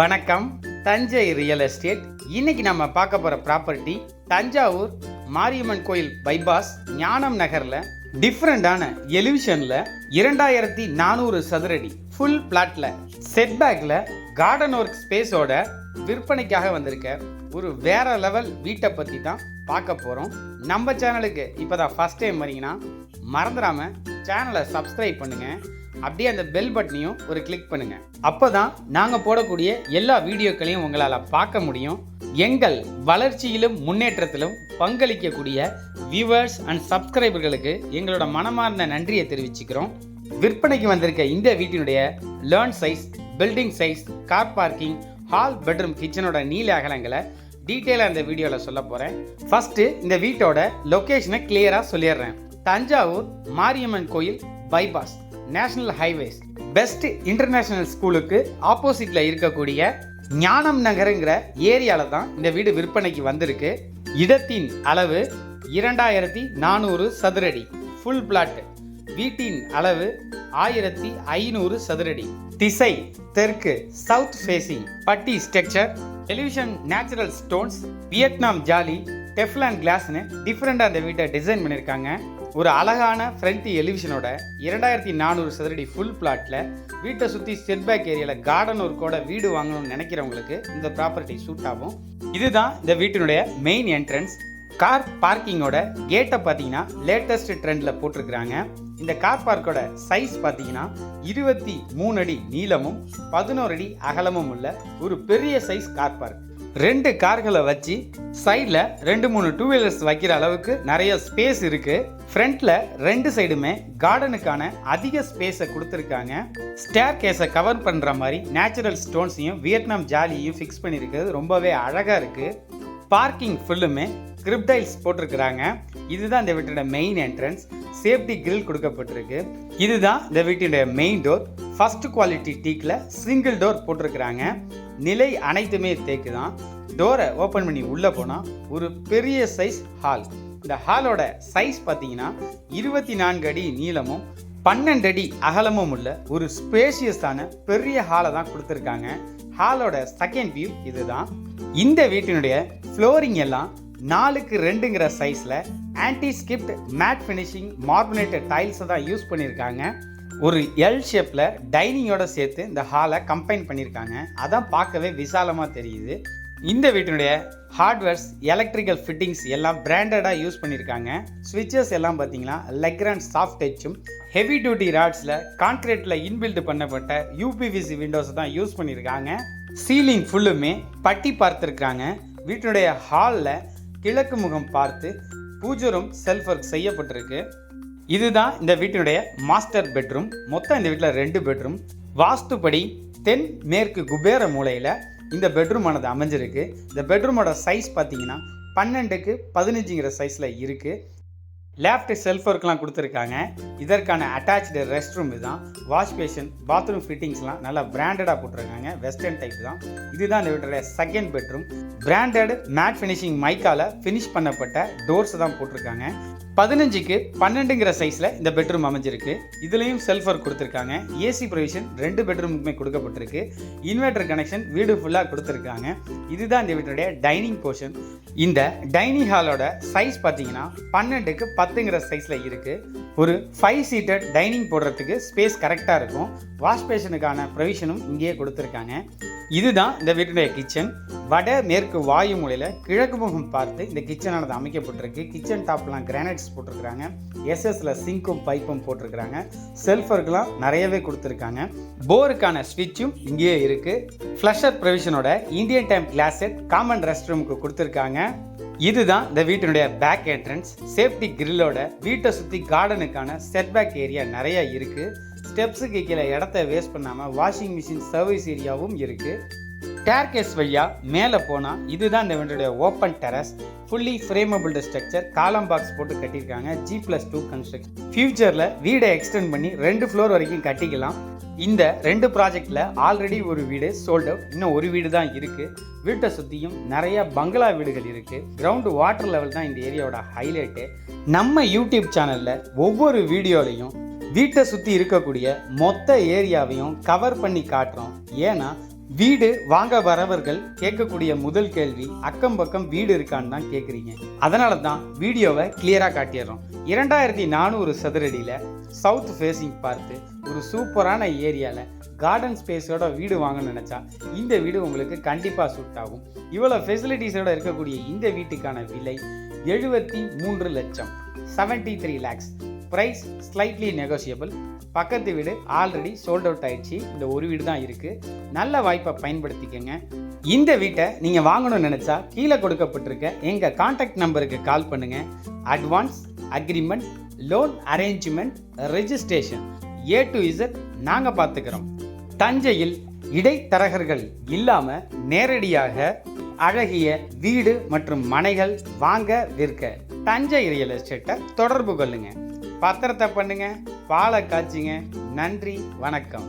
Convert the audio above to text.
வணக்கம். Thanjai real estate இன்னைக்கு நம்ம பார்க்க போற ப்ராப்பர்ட்டி தஞ்சாவூர் மாரியம்மன் கோயில் பைபாஸ் ஞானம் நகர்ல டிஃப்ரெண்டான எலிவிஷன்ல இரண்டாயிரத்தி நானூறு சதுரடி ஃபுல் பிளாட்ல செட்பேக்ல கார்டன் ஒர்க் ஸ்பேஸோட விற்பனைக்காக வந்திருக்க ஒரு வேற லெவல் வீட்டை பற்றி தான் பார்க்க போகிறோம் நம்ம சேனலுக்கு இப்போ தான் ஃபர்ஸ்ட் டைம் வரீங்கன்னா மறந்துடாமல் சேனலை சப்ஸ்கிரைப் பண்ணுங்கள் அப்படியே அந்த பெல் பட்டனையும் ஒரு கிளிக் பண்ணுங்க. அப்பதான் நாங்கள் போடக்கூடிய எல்லா வீடியோக்களையும் உங்களால் பார்க்க முடியும். எங்கள் வளர்ச்சியிலும் முன்னேற்றத்திலும் பங்களிக்கக்கூடிய வியூவர்ஸ் அண்ட் சப்ஸ்கிரைபர்களுக்கு எங்களோட மனமார்ந்த நன்றியை தெரிவிச்சுக்கிறோம். விற்பனைக்கு வந்திருக்க இந்த வீட்டினுடைய learn size building size car parking hall bedroom கிச்சனோட நீல அகலங்களை டீட்டெயிலாக இந்த வீடியோவில் சொல்ல போகிறேன் ஃபஸ்ட்டு இந்த வீட்டோட லொக்கேஷனை கிளியராக சொல்லிடுறேன். தஞ்சாவூர் மாரியம்மன் கோயில் bypass national highways best international ஸ்கூலுக்கு ஆப்போசிட்டில் இருக்கக்கூடிய ஞானம் நகருங்கிற ஏரியாவில் தான் இந்த வீடு விற்பனைக்கு வந்திருக்கு. இடத்தின் அளவு இரண்டாயிரத்தி நானூறு சதுரடி ஃபுல் பிளாட் வீட்டின் அளவு ஆயிரத்தி ஐநூறு சதுரடி. திசை தெற்கு சவுத் ஃபேசிங் பட்டி structure television natural stones Vietnam jolly Teflon கிளாஸ்னு டிஃப்ரெண்டாக அந்த வீட்டை டிசைன் பண்ணியிருக்காங்க ஒரு அழகான ஃப்ரண்ட் எலிவிஷனோட இரண்டாயிரத்தி நானூறு சதுரடி ஃபுல் பிளாட்டில் வீட்டை சுற்றி செட்பேக் ஏரியாவில் கார்டன் ஒர்க்கோட வீடு வாங்கணும்னு நினைக்கிறவங்களுக்கு இந்த ப்ராப்பர்ட்டி சூட் ஆகும். இதுதான் இந்த வீட்டினுடைய மெயின் என்ட்ரன்ஸ் கார் பார்க்கிங்கோட கேட்டை பார்த்தீங்கன்னா லேட்டஸ்ட் ட்ரெண்டில் போட்டிருக்கிறாங்க. இந்த கார் பார்க்கோட சைஸ் பார்த்தீங்கன்னா இருபத்தி மூணு அடி நீளமும் பதினோரு அடி அகலமும் உள்ள ஒரு பெரிய சைஸ் கார் பார்க் ரெண்டு கார்களை வச்சு சைடில் ரெண்டு மூணு டூ வீலர்ஸ் வைக்கிற அளவுக்கு நிறைய ஸ்பேஸ் இருக்குது ஃப்ரண்ட்டில் ரெண்டு சைடுமே கார்டனுக்கான அதிக ஸ்பேஸை கொடுத்துருக்காங்க. ஸ்டேர் கேஸை கவர் பண்ணுற மாதிரி நேச்சுரல் ஸ்டோன்ஸையும் வியட்நாம் ஜாலியையும் ஃபிக்ஸ் பண்ணியிருக்கிறது ரொம்பவே அழகாக இருக்குது பார்க்கிங் ஃபுல்லுமே கிரிப்டைல்ஸ் போட்டிருக்கிறாங்க. இதுதான் இந்த வீட்டோட மெயின் என்ட்ரன்ஸ் சேஃப்டி கிரில் கொடுக்கப்பட்டிருக்கு. இதுதான் இந்த வீட்டினுடைய மெயின் டோர் ஃபஸ்ட் குவாலிட்டி டீக்கில் சிங்கிள் டோர் போட்டிருக்கிறாங்க. நிலை அனைத்துமே தேக்கு தான் டோரை ஓப்பன் பண்ணி உள்ளே போனால் ஒரு பெரிய சைஸ் ஹால் இந்த ஹாலோட சைஸ் பார்த்தீங்கன்னா இருபத்தி நான்கு அடி நீளமும் பன்னெண்டு அடி அகலமும் உள்ள ஒரு ஸ்பேஷியஸான பெரிய ஹாலை தான் கொடுத்துருக்காங்க. ஹாலோட செகண்ட் வியூ இதுதான். இந்த வீட்டினுடைய ஃப்ளோரிங் எல்லாம் நாலுக்கு ரெண்டுங்கிற சைஸில் ஆன்டி ஸ்கிப்ட் மேட் ஃபினிஷிங் மார்பினேட்டட் டைல்ஸை தான் யூஸ் பண்ணியிருக்காங்க. ஒரு எல் ஷேப்பில் டைனிங்கோட சேர்த்து இந்த ஹாலை கம்பைன் பண்ணியிருக்காங்க. அதான் பார்க்கவே விசாலமாக தெரியுது. இந்த வீட்டினுடைய ஹார்ட்வேர்ஸ் எலக்ட்ரிக்கல் ஃபிட்டிங்ஸ் எல்லாம் பிராண்டடாக யூஸ் பண்ணியிருக்காங்க. ஸ்விட்சஸ் எல்லாம் பார்த்தீங்கன்னா லெக்ரான் சாஃப்ட் டச்சும் ஹெவி டியூட்டி ராட்ஸில் கான்கிரீட்டில் இன்பில்டு பண்ணப்பட்ட யூபிவிசி விண்டோஸ் தான் யூஸ் பண்ணியிருக்காங்க. சீலிங் ஃபுல்லுமே பட்டி பார்த்துருக்காங்க. வீட்டினுடைய ஹாலில் கிழக்கு முகம் பார்த்து பூஜரும் செல்ஃப் ஒர்க் செய்யப்பட்டிருக்கு. இதுதான் இந்த வீட்டினுடைய மாஸ்டர் பெட்ரூம் மொத்தம் இந்த வீட்டில் ரெண்டு பெட்ரூம் வாஸ்துப்படி தென் மேற்கு குபேர மூலையில் இந்த பெட்ரூம் ஆனது அமைஞ்சிருக்கு. இந்த பெட்ரூமோட சைஸ் பார்த்தீங்கன்னா பன்னெண்டுக்கு பதினஞ்சுங்கிற சைஸில் இருக்குது லேஃப்ட் செல்ஃப் ஒர்க்லாம் கொடுத்துருக்காங்க. இதற்கான அட்டாச்சு ரெஸ்ட் ரூம் இதுதான் வாஷ் பேஷன் பாத்ரூம் ஃபிட்டிங்ஸ்லாம் நல்லா பிராண்டடாக போட்டிருக்காங்க. வெஸ்டர்ன் டைப் தான். இதுதான் இந்த வீட்டோட second bedroom branded matte finishing மைக்கால finish பண்ணப்பட்ட டோர்ஸ் தான் போட்டிருக்காங்க. பதினஞ்சுக்கு பன்னெண்டுங்கிற சைஸில் இந்த பெட்ரூம் அமைஞ்சிருக்கு. இதுலேயும் செல்ஃப் ஒர்க் கொடுத்துருக்காங்க ஏசி ப்ரொவிஷன் ரெண்டு பெட்ரூமுக்குமே கொடுக்கப்பட்டிருக்கு. இன்வெர்டர் கனெக்ஷன் வீடு ஃபுல்லாக கொடுத்துருக்காங்க. இதுதான் இந்த வீட்டுடைய டைனிங் போர்ஷன் இந்த டைனிங் ஹாலோட சைஸ் பார்த்தீங்கன்னா பன்னெண்டுக்கு பத்துங்கிற சைஸில் இருக்குது ஒரு ஃபைவ் சீட்டட் டைனிங் போடுறதுக்கு ஸ்பேஸ் கரெக்டாக இருக்கும். வாஷ் பேஷனுக்கான ப்ரொவிஷனும் இங்கேயே கொடுத்துருக்காங்க. இதுதான் இந்த வீட்டுடைய கிச்சன் வட மேற்கு வாயு மூலையில் கிழக்கு முகம் பார்த்து இந்த கிச்சனானது அமைக்கப்பட்டிருக்கு. கிச்சன் டாப்லாம் கிரானைட்ஸ் போட்டிருக்கிறாங்க. எஸ்எஸ்ல சிங்க்கும் பைப்பும் போட்டிருக்கிறாங்க. செல்ஃபர்க்கெலாம் நிறையவே கொடுத்துருக்காங்க. போருக்கான ஸ்விட்சும் இங்கேயே இருக்குது flusher ப்ரொவிஷனோட Indian type closet common rest ரூமுக்கு கொடுத்துருக்காங்க. இதுதான் இந்த வீட்டினுடைய பேக் என்ட்ரன்ஸ் சேஃப்டி கிரில்லோட வீட்டை சுற்றி கார்டனுக்கான செட்பேக் ஏரியா நிறைய இருக்குது ஸ்டெப்ஸுக்கு கீழே இடத்த வேஸ்ட் பண்ணாமல் வாஷிங் மிஷின் சர்வீஸ் ஏரியாவும் இருக்குது டேர்கேஸ் வழியா மேலே போனால் இதுதான் இந்த வீட்டுடைய open terrace fully frame built structure column box போட்டு கட்டியிருக்காங்க ஜி ப்ளஸ் டூ கன்ஸ்ட்ரக்ஷன் ஃபியூச்சரில் வீடை எக்ஸ்டெண்ட் பண்ணி ரெண்டு ஃப்ளோர் வரைக்கும் கட்டிக்கலாம். இந்த ரெண்டு ப்ராஜெக்டில் ஆல்ரெடி ஒரு வீடு சோல்ட் அவுட் இன்னும் ஒரு வீடு தான் இருக்குது வீட்டை சுற்றியும் நிறைய பங்களா வீடுகள் இருக்குது கிரவுண்டு வாட்டர் லெவல் தான் இந்த ஏரியாவோட ஹைலைட்டு நம்ம யூடியூப் சேனலில் ஒவ்வொரு வீடியோலையும் வீட்டை சுற்றி இருக்கக்கூடிய மொத்த ஏரியாவையும் கவர் பண்ணி காட்டுறோம். ஏன்னா வீடு வாங்க வரவர்கள் கேட்கக்கூடிய முதல் கேள்வி அக்கம் பக்கம் வீடு இருக்கான்னு தான் கேட்குறீங்க. அதனால தான் வீடியோவை கிளியராக காட்டிடுறோம். இரண்டாயிரத்தி நானூறு சதுரடியில் சவுத் ஃபேஸிங் பார்த்து ஒரு சூப்பரான ஏரியாவில் கார்டன் ஸ்பேஸோட வீடு வாங்கணும்னு நினச்சா இந்த வீடு உங்களுக்கு கண்டிப்பாக சூட் ஆகும். இவ்வளோ ஃபெசிலிட்டிஸோட இருக்கக்கூடிய இந்த வீட்டுக்கான விலை எழுபத்தி மூன்று லட்சம் seventy three lakhs price slightly negotiable பக்கத்து வீடு ஆல்ரெடி சோல்ட் அவுட் ஆயிடுச்சு. இந்த ஒரு வீடு தான் இருக்குது நல்ல வாய்ப்பை பயன்படுத்திக்கங்க. இந்த வீட்டை நீங்கள் வாங்கணும்னு நினச்சா கீழே கொடுக்கப்பட்டிருக்க எங்கள் காண்டாக்ட் நம்பருக்கு கால் பண்ணுங்கள் advance agreement loan arrangement registration A to Z நாங்கள் பார்த்துக்கிறோம் தஞ்சையில் இடைத்தரகர்கள் இல்லாமல் நேரடியாக அழகிய வீடு மற்றும் மனைகள் வாங்க விற்க தஞ்சை ரியல் எஸ்டேட்டை தொடர்பு கொள்ளுங்கள் பத்திரத்தை பண்ணுங்க பாலை காய்ச்சிங்க. நன்றி வணக்கம்.